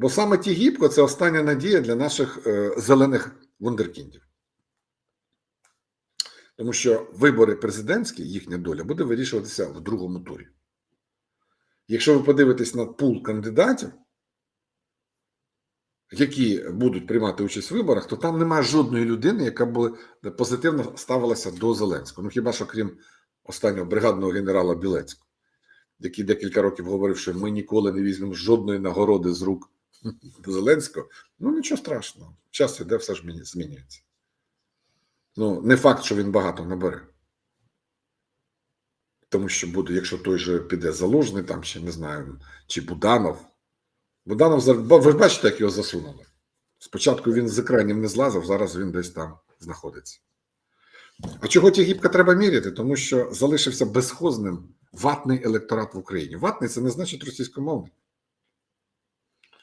Бо саме ті гібко це остання надія для наших е, зелених вундеркіндів. Тому що вибори президентські, їхня доля буде вирішуватися в другому турі. Якщо ви подивитесь на пул кандидатів, які будуть приймати участь в виборах, то там немає жодної людини, яка б позитивно ставилася до Зеленського. Ну хіба що крім останнього бригадного генерала Білецького, який декілька років говорив, що ми ніколи не візьмемо жодної нагороди з рук Зеленського. Ну нічого страшного. Час іде, все ж змінюється. Ну, не факт, що він багато набере. Тому що буде, якщо той же піде залужний, там ще не знаю, чи Буданов. Буданов, ви бачите, як його засунули. Спочатку він з екранів не злазив, зараз він десь там знаходиться. А чого ті гібка треба міряти? Тому що залишився безхозним ватний електорат в Україні. Ватний це не значить російськомовний.